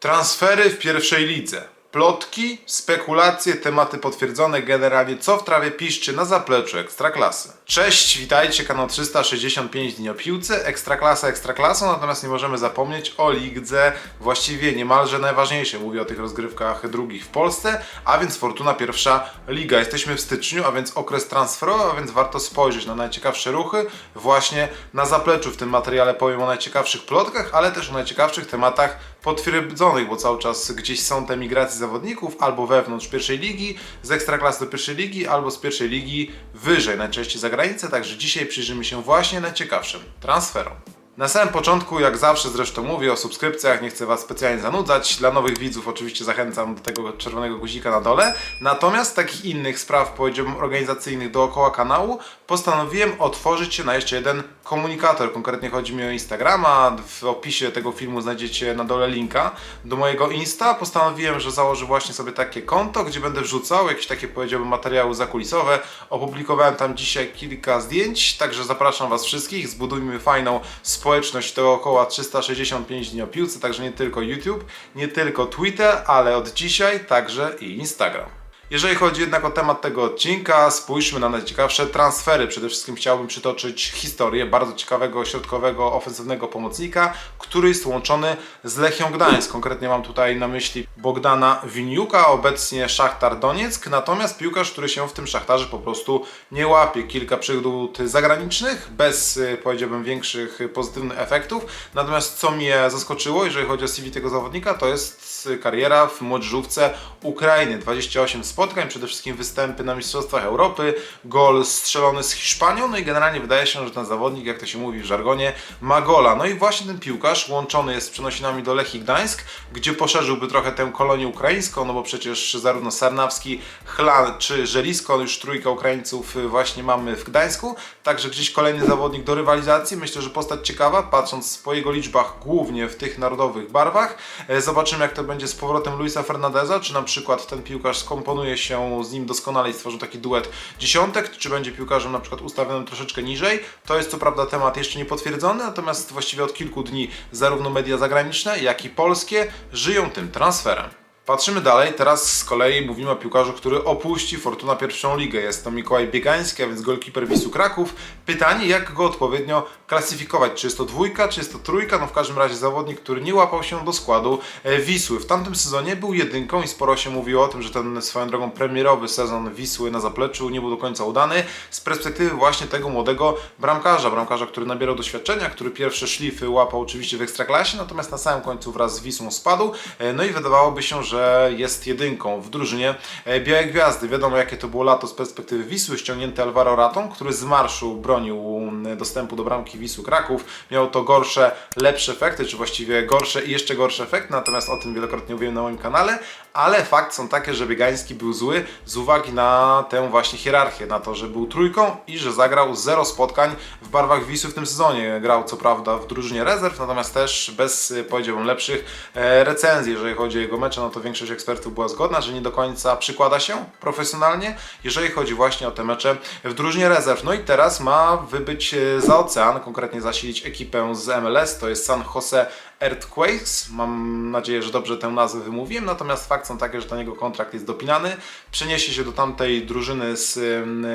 Transfery w pierwszej lidze. Plotki, spekulacje, tematy potwierdzone, generalnie co w trawie piszczy na zapleczu Ekstraklasy. Cześć, witajcie, kanał 365 dni o piłce, Ekstraklasa Ekstraklasą, natomiast nie możemy zapomnieć o lidze właściwie niemalże najważniejszej. Mówię o tych rozgrywkach drugich w Polsce, a więc Fortuna pierwsza liga. Jesteśmy w styczniu, a więc okres transferowy, a więc warto spojrzeć na najciekawsze ruchy właśnie na zapleczu. W tym materiale powiem o najciekawszych plotkach, ale też o najciekawszych tematach potwierdzonych, bo cały czas gdzieś są te migracje zawodników albo wewnątrz pierwszej ligi, z ekstraklasy do pierwszej ligi, albo z pierwszej ligi wyżej, najczęściej za granicę. Także dzisiaj przyjrzymy się właśnie najciekawszym transferom. Na samym początku, jak zawsze zresztą mówię o subskrypcjach, nie chcę Was specjalnie zanudzać. Dla nowych widzów oczywiście zachęcam do tego czerwonego guzika na dole. Natomiast takich innych spraw, powiedziałbym, organizacyjnych dookoła kanału, postanowiłem otworzyć się na jeszcze jeden komunikator. Konkretnie chodzi mi o Instagrama. W opisie tego filmu znajdziecie na dole linka do mojego Insta. Postanowiłem, że założę właśnie sobie takie konto, gdzie będę wrzucał jakieś takie, powiedziałbym, materiały zakulisowe. Opublikowałem tam dzisiaj kilka zdjęć, także zapraszam Was wszystkich. Zbudujmy fajną społeczność dookoła 365 dni o piłce, także nie tylko YouTube, nie tylko Twitter, ale od dzisiaj także i Instagram. Jeżeli chodzi jednak o temat tego odcinka, spójrzmy na najciekawsze transfery. Przede wszystkim chciałbym przytoczyć historię bardzo ciekawego środkowego, ofensywnego pomocnika, który jest łączony z Lechią Gdańsk. Konkretnie mam tutaj na myśli Bogdana Winiuka, obecnie Szachtar Donieck, natomiast piłkarz, który się w tym Szachtarze po prostu nie łapie. Kilka przygód zagranicznych, bez y, powiedziałbym większych pozytywnych efektów. Natomiast co mnie zaskoczyło, jeżeli chodzi o CV tego zawodnika, to jest kariera w młodzieżówce Ukrainy. 28 spotkań, przede wszystkim występy na Mistrzostwach Europy, gol strzelony z Hiszpanią, no i generalnie wydaje się, że ten zawodnik, jak to się mówi w żargonie, ma gola. No i właśnie ten piłkarz łączony jest z przenosinami do Lechii Gdańsk, gdzie poszerzyłby trochę tę kolonię ukraińską, no bo przecież zarówno Sarnawski, Chlan czy Żelisko, już trójka Ukraińców y, właśnie mamy w Gdańsku, także gdzieś kolejny zawodnik do rywalizacji. Myślę, że postać ciekawa, patrząc po jego liczbach głównie w tych narodowych barwach. E, Zobaczymy, jak to będzie z powrotem Luisa Fernandeza, czy na przykład ten piłkarz skomponuje się z nim doskonale i stworzy taki duet dziesiątek, czy będzie piłkarzem na przykład ustawionym troszeczkę niżej. To jest co prawda temat jeszcze niepotwierdzony, natomiast właściwie od kilku dni zarówno media zagraniczne, jak i polskie żyją tym transferem. Patrzymy dalej, teraz z kolei mówimy o piłkarzu, który opuści Fortuna pierwszą ligę. Jest to Mikołaj Biegański, a więc golkiper Wisu Kraków. Pytanie, jak go odpowiednio klasyfikować? Czy jest to dwójka, czy jest to trójka? No w każdym razie zawodnik, który nie łapał się do składu e, Wisły. W tamtym sezonie był jedynką i sporo się mówiło o tym, że ten swoją drogą premierowy sezon Wisły na zapleczu nie był do końca udany. Z perspektywy właśnie tego młodego bramkarza, bramkarza, który nabierał doświadczenia, który pierwsze szlify łapał oczywiście w Ekstraklasie, natomiast na samym końcu wraz z Wisłą spadł. E, No i wydawałoby się, że jest jedynką w drużynie e, Białej Gwiazdy. Wiadomo jakie to było lato z perspektywy Wisły, ściągnięty Alvaro Raton, który z marszu bronił dostępu do bramki Wisły Kraków. Miał to gorsze, lepsze efekty, czy właściwie gorsze i jeszcze gorsze efekty, natomiast o tym wielokrotnie mówiłem na moim kanale, ale fakt są takie, że Biegański był zły z uwagi na tę właśnie hierarchię, na to, że był trójką i że zagrał zero spotkań w barwach Wisły w tym sezonie. Grał co prawda w drużynie rezerw, natomiast też bez, y, powiedziałbym, lepszych e, recenzji, jeżeli chodzi o jego mecze, no to większość ekspertów była zgodna, że nie do końca przykłada się profesjonalnie, jeżeli chodzi właśnie o te mecze w drużynie rezerw. No i teraz ma wybyć e, za ocean, konkretnie zasilić ekipę z MLS, to jest San Jose Earthquakes. Mam nadzieję, że dobrze tę nazwę wymówiłem, natomiast fakt są takie, że ten jego kontrakt jest dopinany. Przeniesie się do tamtej drużyny z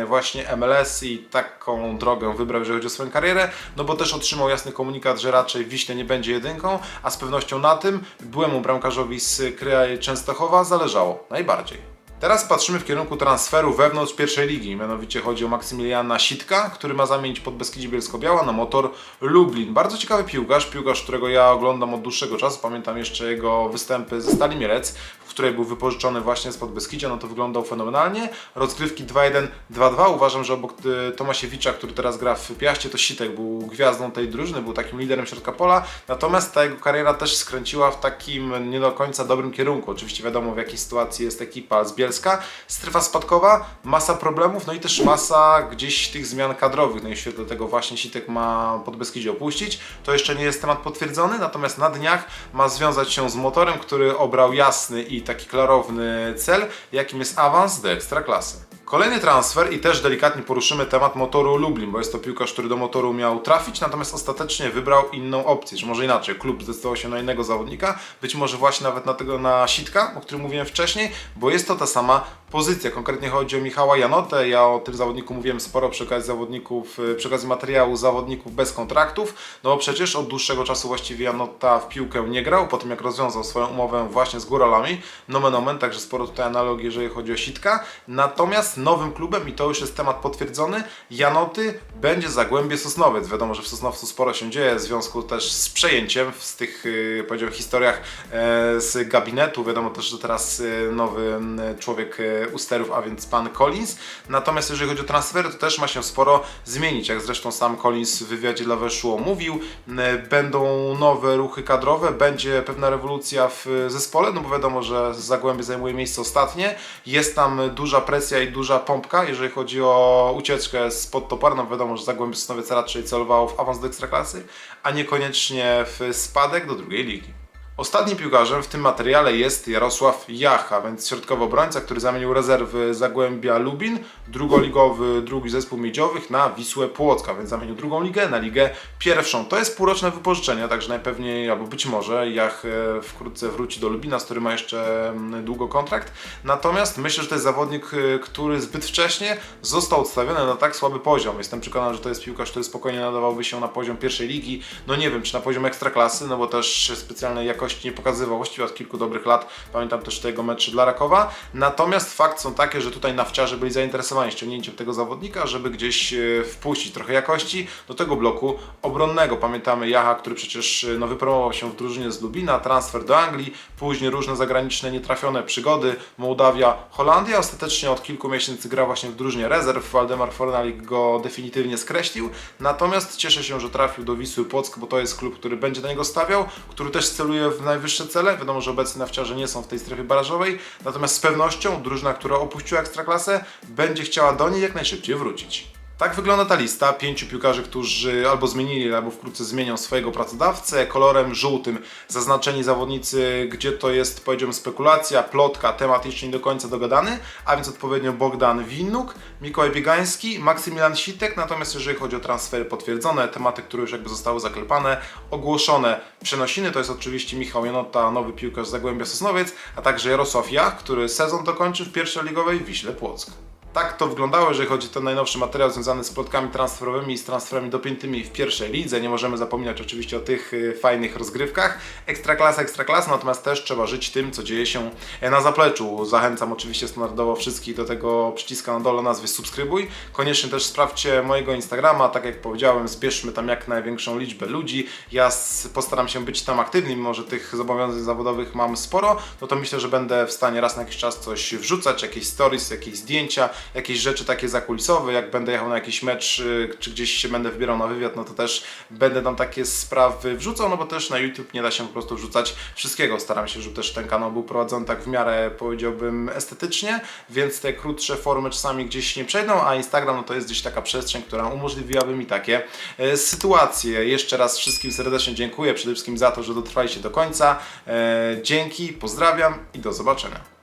właśnie MLS i taką drogę wybrał, jeżeli chodzi o swoją karierę, no bo też otrzymał jasny komunikat, że raczej Wiśle nie będzie jedynką, a z pewnością na tym byłemu bramkarzowi z Kryja Częstochowa zależało najbardziej. Teraz patrzymy w kierunku transferu wewnątrz pierwszej ligi. Mianowicie chodzi o Maksymiliana Sitka, który ma zamienić pod Beskidzie Bielsko-Biała na motor Lublin. Bardzo ciekawy piłkarz, piłkarz, którego ja oglądam od dłuższego czasu. Pamiętam jeszcze jego występy ze Stali Mielec, w której był wypożyczony właśnie spod Beskidzia. No to wyglądał fenomenalnie. Rozgrywki 2-1, 2-2. Uważam, że obok y, Tomasiewicza, który teraz gra w Piaście, to Sitek był gwiazdą tej drużyny, był takim liderem środka pola. Natomiast ta jego kariera też skręciła w takim nie do końca dobrym kierunku. Oczywiście wiadomo w jakiej sytuacji jest ekipa z Bielska. Strefa spadkowa, masa problemów, no i też masa gdzieś tych zmian kadrowych. No i w świetle tego właśnie Sitek ma pod Beskidzie opuścić. To jeszcze nie jest temat potwierdzony, natomiast na dniach ma związać się z motorem, który obrał jasny i taki klarowny cel, jakim jest awans do Ekstraklasy. Kolejny transfer i też delikatnie poruszymy temat motoru Lublin, bo jest to piłkarz, który do motoru miał trafić, natomiast ostatecznie wybrał inną opcję, czy może inaczej, klub zdecydował się na innego zawodnika, być może właśnie nawet na tego na Sitka, o którym mówiłem wcześniej, bo jest to ta sama pozycja. Konkretnie chodzi o Michała Janotę. Ja o tym zawodniku mówiłem sporo przy okazji zawodników, y, przy okazji materiału zawodników bez kontraktów, no bo przecież od dłuższego czasu właściwie Janota w piłkę nie grał, po tym jak rozwiązał swoją umowę właśnie z Góralami, nomen omen, także sporo tutaj analogii, jeżeli chodzi o Sitka. Natomiast nowym klubem, i to już jest temat potwierdzony, Janoty będzie Zagłębie Sosnowiec. Wiadomo, że w Sosnowcu sporo się dzieje w związku też z przejęciem z tych, yy, powiedziałbym, historiach e, z gabinetu. Wiadomo też, że teraz e, nowy człowiek e, u sterów, a więc pan Collins. Natomiast jeżeli chodzi o transfery, to też ma się sporo zmienić. Jak zresztą sam Collins w wywiadzie dla Weszło mówił, m, będą nowe ruchy kadrowe, będzie pewna rewolucja w zespole, no bo wiadomo, że Zagłębie zajmuje miejsce ostatnie. Jest tam duża presja i duża pompka, jeżeli chodzi o ucieczkę spod toparu. No wiadomo, że Zagłębie Sosnowiec raczej celowało w awans do Ekstraklasy, a niekoniecznie w spadek do drugiej ligi. Ostatnim piłkarzem w tym materiale jest Jarosław Jacha, więc środkowy obrońca, który zamienił rezerwy Zagłębia Lubin, drugoligowy drugi zespół miedziowych na Wisłę Płocka, więc zamienił drugą ligę na ligę pierwszą. To jest półroczne wypożyczenie, także najpewniej, albo być może Jach e, wkrótce wróci do Lubina, z którym ma jeszcze mm, długo kontrakt. Natomiast myślę, że to jest zawodnik, e, który zbyt wcześnie został odstawiony na tak słaby poziom. Jestem przekonany, że to jest piłkarz, który spokojnie nadawałby się na poziom pierwszej ligi. No nie wiem, czy na poziom ekstraklasy, no bo też specjalnej jakości nie pokazywał właściwie od kilku dobrych lat. Pamiętam też te jego mecze dla Rakowa. Natomiast fakt są takie, że tutaj nawciarze byli zainteresowani ściągnięciem tego zawodnika, żeby gdzieś e, wpuścić trochę jakości do tego bloku obronnego. Pamiętamy Jacha, który przecież e, no, wypromował się w drużynie z Lubina, transfer do Anglii, później różne zagraniczne nietrafione przygody, Mołdawia, Holandia. Ostatecznie od kilku miesięcy gra właśnie w drużynie rezerw. Waldemar Fornalik go definitywnie skreślił. Natomiast cieszę się, że trafił do Wisły Płock, bo to jest klub, który będzie na niego stawiał, który też celuje w najwyższe cele. Wiadomo, że obecni nawciarze nie są w tej strefie barażowej, natomiast z pewnością drużyna, która opuściła Ekstraklasę, będzie chciała do niej jak najszybciej wrócić. Tak wygląda ta lista pięciu piłkarzy, którzy albo zmienili, albo wkrótce zmienią swojego pracodawcę. Kolorem żółtym zaznaczeni zawodnicy, gdzie to jest, powiedziałbym, spekulacja, plotka, temat jeszcze nie do końca dogadany, a więc odpowiednio Bogdan Winnuk, Mikołaj Biegański, Maksymilian Sitek. Natomiast jeżeli chodzi o transfery potwierdzone, tematy, które już jakby zostały zaklepane, ogłoszone przenosiny, to jest oczywiście Michał Janota, nowy piłkarz z Zagłębia Sosnowiec, a także Jarosław Jach, który sezon dokończy w pierwszoligowej Wiśle Płock. Tak to wyglądało, jeżeli chodzi o ten najnowszy materiał związany z plotkami transferowymi i z transferami dopiętymi w pierwszej lidze. Nie możemy zapominać oczywiście o tych y, fajnych rozgrywkach. Ekstraklasa, ekstraklasa, natomiast też trzeba żyć tym, co dzieje się e, na zapleczu. Zachęcam oczywiście standardowo wszystkich do tego przyciska na dole nazwy subskrybuj. Koniecznie też sprawdźcie mojego Instagrama, tak jak powiedziałem, zbierzmy tam jak największą liczbę ludzi. Ja postaram się być tam aktywny, mimo że tych zobowiązań zawodowych mam sporo, no to myślę, że będę w stanie raz na jakiś czas coś wrzucać, jakieś stories, jakieś zdjęcia, jakieś rzeczy takie zakulisowe, jak będę jechał na jakiś mecz, y, czy gdzieś się będę wybierał na wywiad, no to też będę tam takie sprawy wrzucał, no bo też na YouTube nie da się po prostu wrzucać wszystkiego. Staram się, żeby też ten kanał był prowadzony tak w miarę, powiedziałbym, estetycznie, więc te krótsze formy czasami gdzieś nie przejdą, a Instagram no to jest gdzieś taka przestrzeń, która umożliwiłaby mi takie e, sytuacje. Jeszcze raz wszystkim serdecznie dziękuję, przede wszystkim za to, że dotrwaliście do końca. E, dzięki, pozdrawiam i do zobaczenia.